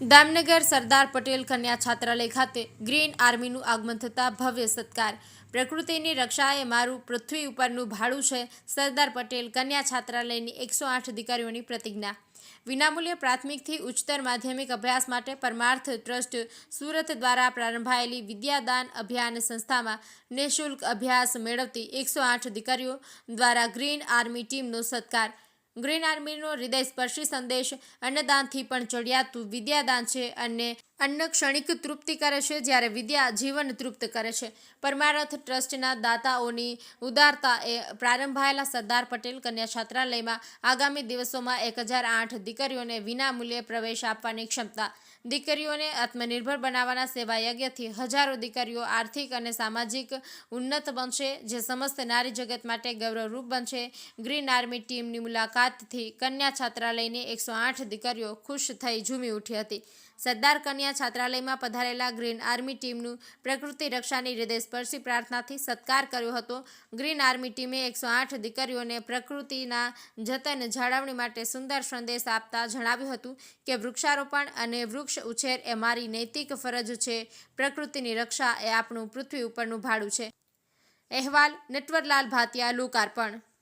દામનગર સરદાર પટેલ કન્યા છાત્રાલય ખાતે ગ્રીન આર્મીનું આગમન થતાં ભવ્ય સત્કાર. પ્રકૃતિની રક્ષા એ મારું પૃથ્વી ઉપરનું ભાડું છે સરદાર પટેલ કન્યા છાત્રાલયની એકસો આઠ દીકરીઓની પ્રતિજ્ઞા. વિનામૂલ્ય પ્રાથમિકથી ઉચ્ચતર માધ્યમિક અભ્યાસ માટે પરમાર્થ ટ્રસ્ટ સુરત દ્વારા પ્રારંભાયેલી વિદ્યાદાન અભિયાન સંસ્થામાં નિઃશુલ્ક અભ્યાસ મેળવતી એકસો આઠ દીકરીઓ દ્વારા ગ્રીન આર્મી ટીમનો સત્કાર. ગ્રીન આર્મીનો હૃદયસ્પર્શી સંદેશ અન્નદાનથી પણ ચડિયાતું વિદ્યાદાન છે અને અન્ન ક્ષણિક તૃપ્તિ કરે છે, જ્યારે વિદ્યા જીવન તૃપ્ત કરે છે. પરમારથ ટ્રસ્ટના દાતાઓની ઉદારતા એ પ્રારંભાયેલા સરદાર પટેલ કન્યા છાત્રાલયમાં આગામી દિવસોમાં એક હજાર આઠ દીકરીઓને વિનામૂલ્યે પ્રવેશ આપવાની ક્ષમતા, દીકરીઓને આત્મનિર્ભર બનાવવાના સેવા યજ્ઞથી હજારો દીકરીઓ આર્થિક અને સામાજિક ઉન્નત બનશે, જે સમસ્ત નારી જગત માટે ગૌરવરૂપ બનશે. ગ્રીન આર્મી ટીમની મુલાકાતથી કન્યા છાત્રાલયની એકસો દીકરીઓ ખુશ થઈ ઝૂમી ઉઠી હતી. સરદાર કન્યા છાત્રાલયમાં પધારેલા ગ્રીન આર્મી ટીમનું પ્રકૃતિ રક્ષાની હૃદયસ્પર્શી પ્રાર્થનાથી સત્કાર કર્યો હતો. ગ્રીન આર્મી ટીમે એકસો આઠ દીકરીઓને પ્રકૃતિના જતન જાળવણી માટે સુંદર સંદેશ આપતા જણાવ્યું હતું કે વૃક્ષારોપણ અને વૃક્ષ ઉછેર એ મારી નૈતિક ફરજ છે. પ્રકૃતિની રક્ષા એ આપણું પૃથ્વી ઉપરનું ભાડું છે. અહેવાલ, નટવરલાલ ભાતિયા લોકાર્પણ